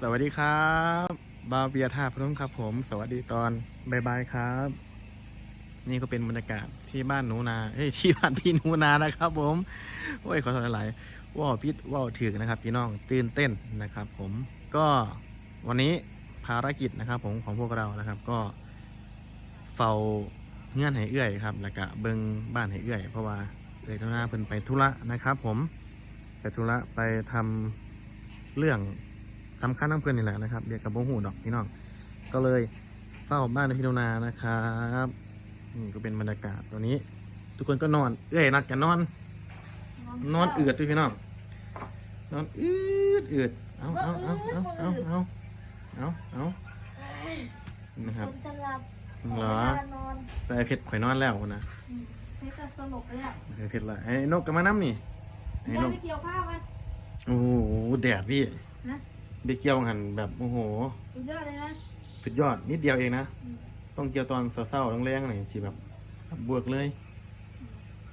สวัสดีครับ บาวเบียท่าพนมครับผม สวัสดีตอนบายบายครับ นี่ก็เป็นบรรยากาศที่บ้านหนูนาเอ้ยที่บ้านพี่หนูนานะครับผมโอ้ยขอโทษหลายว่าวพิษว่าวถือนะครับ พี่น้องตื่นเต้นนะครับ ผมก็วันนี้ภารกิจนะครับ ผมของพวกเรานะครับ ก็เฝ้าเงื่อนให้เอื้อยครับ แล้วก็เบิงบ้านให้เอื้อย เพราะว่าเอื้อยหนูนาเพิ่นไปธุระนะครับ ผมไปธุระไปทำเรื่อง สำคัญทั้งเพื่อนนี่แหละนะครับเรียกกับโบหูดอกพี่น้องก็เลยเฝ้าบ้านในพิโนนานะครับนี่ก็เป็นบรรยากาศตัวนี้ ทุกคนก็นอน เอ้ยนัดกันนอน นอนเอือดด้วยพี่น้องนอนอืดเอือดเอาเอาเอาเอาเอาเอาเอาเอานะครับคนจะหลับเหรอขนอนแต่ไอ้เพชรข่อยนอนแล้วนะอืมเพชรจะสลบเลยอะไอ้เพชรละไอ้นกก็มาน้ำนี่ไอ้เดี๋ยนวกไปเกี่ยวข้าวมันโอ้โหแดดพี่นะ ไปเกี่ยวหันแบบโอ้โห สุดยอดเลยนะ สุดยอดนิดเดียวเองนะ อืม ต้องเกี่ยวตอนเศร้าๆแรงๆหน่อยสิแบบบวกเลย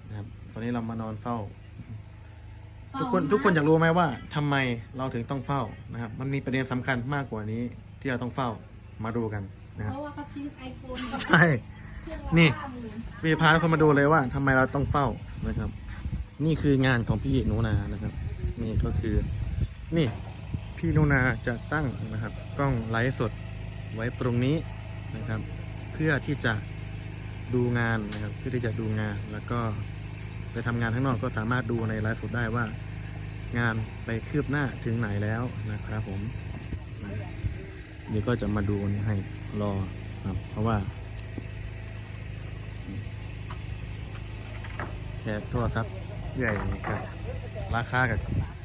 นะครับตอนนี้เรามานอนเฝ้า ทุกคนทุกคนอยากรู้ไหมว่าทำไมเราถึงต้องเฝ้านะครับ มันมีประเด็นสำคัญมากกว่านี้ ที่เราต้องเฝ้ามาดูกันนะครับเพราะว่าเขาทิ้งไอโฟนกับใช่เครื่องนี่ละห้าหมื่นพี่พาทุกคนมาดูเลยว่าทำไมเราต้องเฝ้านะครับ นี่คืองานของพี่หนูนานะครับ นี่ก็คือ นี่ พี่นูนาจะตั้งนะครับ กล้องไลฟ์สดไว้ตรงนี้นะครับ เพื่อที่จะดูงานนะครับ เพื่อที่จะดูงานแล้วก็ไปทำงานข้างนอกก็สามารถดูในไลฟ์สดได้ว่า งานไปคืบหน้าถึงไหนแล้วนะครับผมนะนี่ก็จะมาดูนี่ให้รอครับเพราะว่าแค่โทรศัพท์ใหญ่กับราคากับ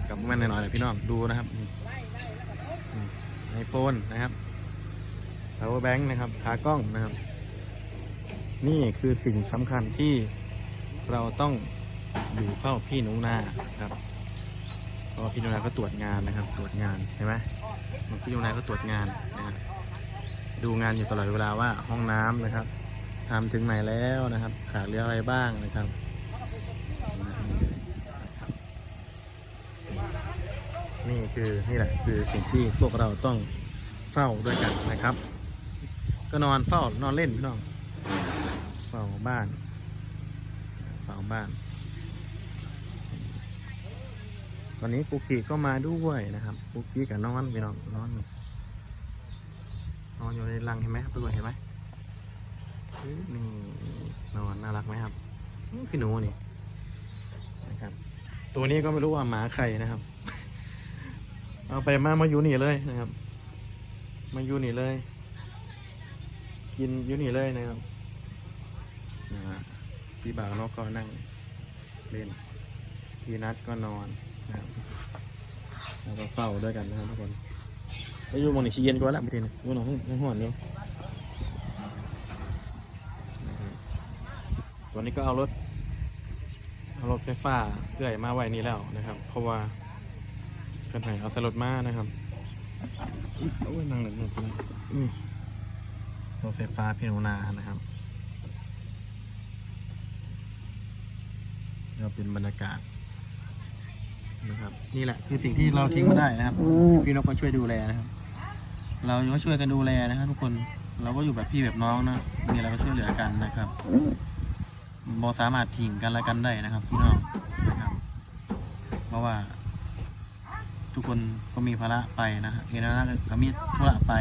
กับแม่นหน่อยๆแหละพี่น้องดูนะครับ ไอโฟนนะครับ power bank นะครับขากล้องนะครับ นี่คือสิ่งสำคัญที่เราต้องอยู่เฝ้าพี่หนูนาครับเพราะว่าพี่หนูนาก็ตรวจงานนะครับ ตรวจงานเห็นไหมพี่หนูนาก็ตรวจงานนะครับดูงานอยู่ตลอดเวลาว่าห้องน้ำนะครับทำถึงไหนแล้วนะครับ ขาดเหลืออะไรบ้างนะครับ นี่ คือนี่แหละคือสิ่งที่พวกเราต้องเฝ้าด้วยกันนะครับ ก็นอนเฝ้านอนเล่นพี่น้องเฝ้าบ้านเฝ้าบ้าน วันนี้กุกกี้ก็มาด้วยนะครับกุกกี้กับนอนพี่น้องนอนอยู่นอนอยู่ในรังเห็นไหมครับทุกคนเห็นไหมนี่นอนน่ารักไหมครับอื้อหนูนี่นะครับ ตัวนี้ก็ไม่รู้ว่าหมาใครนะครับ เอาไปมามาอยู่นี่เลยนะครับ มาอยู่นี่เลย กินอยู่นี่เลยนะครับนะฮะพี่บ่าวนกก็นั่งเล่นพี่นัดก็นอนนะครับแล้วก็เฝ้าด้วยกันนะครับทุกคนไปอยู่มองนี่ชีเย็นกว่าแล้วไม่ได้นอยู่หนองห้องห้อนอยู่นะครับตัวนี้ก็เอารถเอารถไฟฟ้าเกื่อยมาไว้นี่แล้วนะครับ เพราะว่า เพื่อนให้เอาใส่รถมานะครับอุ๊ยโอ้ยนั่งหนึ่งหนึ่งอืมรถไฟฟ้าพี่หนูนานะครับก็เป็นบรรยากาศนะครับนี่แหละคือสิ่งที่เราทิ้งมาได้นะครับ พี่นกก็ช่วยดูแลนะครับ เราก็ช่วยกันดูแลนะครับ ทุกคนเราก็อยู่แบบพี่แบบน้องนะมีอะไรก็ช่วยเหลือกันนะครับบอสามารถทิ้งกันและกันได้นะครับ พี่น้องนะครับเพราะว่า ทุกคนก็มีภาระไปนะฮะเอนานะก็มีธุระไป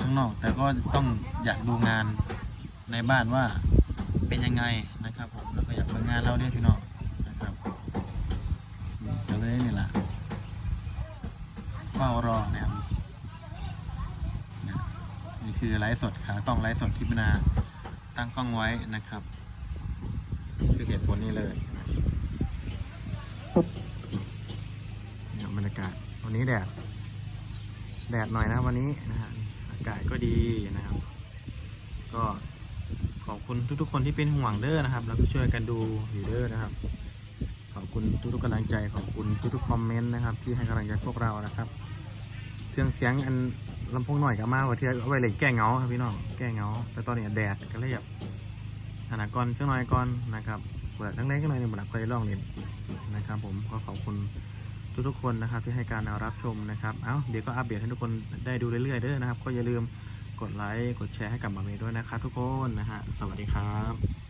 ข้างนอก แต่ก็ต้องอยากดูงานในบ้านว่าเป็นยังไงนะครับผมแล้วก็อยากเปิดงานเราด้วยพี่น้องนะครับก็เลยนี่แหละเฝ้ารอนะครับนะนี่คือไลฟ์สดขากล้องไลฟ์สดที่พนาตั้งกล้องไว้นะครับนี่คือเหตุผลนี้เลยเนี่ย บรรยากาศ วันนี้แดด แดดหน่อยนะวันนี้นะฮะอากาศก็ดีนะครับ ก็ขอบคุณทุกๆ คนที่เป็นห่วงเด้อนะครับ แล้วก็ช่วยกันดูอยู่เด้อนะครับ ขอบคุณทุกๆกำลังใจ ขอบคุณทุกๆคอมเมนต์นะครับ ที่ให้กำลังใจพวกเรานะครับเครื่องเสียงอันลำโพงหน่อยก็มากกว่าที่เอาไว้เลยแก้เหงาครับพี่น้องแก้เหงาแต่ตอนนี้แดดก็เลยแบบขนาดก่อนเช่นน้อยก่อนนะครับเปิดทั้งเล็กทั้งน้อยในบรรดาใครร้องเรียนนะครับ ผมก็ขอบคุณ ทุกๆคนนะครับที่ให้การรับชมนะครับ เอ้าเดี๋ยวก็อัปเดตให้ทุกคนได้ดูเรื่อยๆเด้อนะครับ ก็อย่าลืมกดไลค์กดแชร์ให้กับมาเมย์ด้วยนะครับทุกคนนะฮะสวัสดีครับ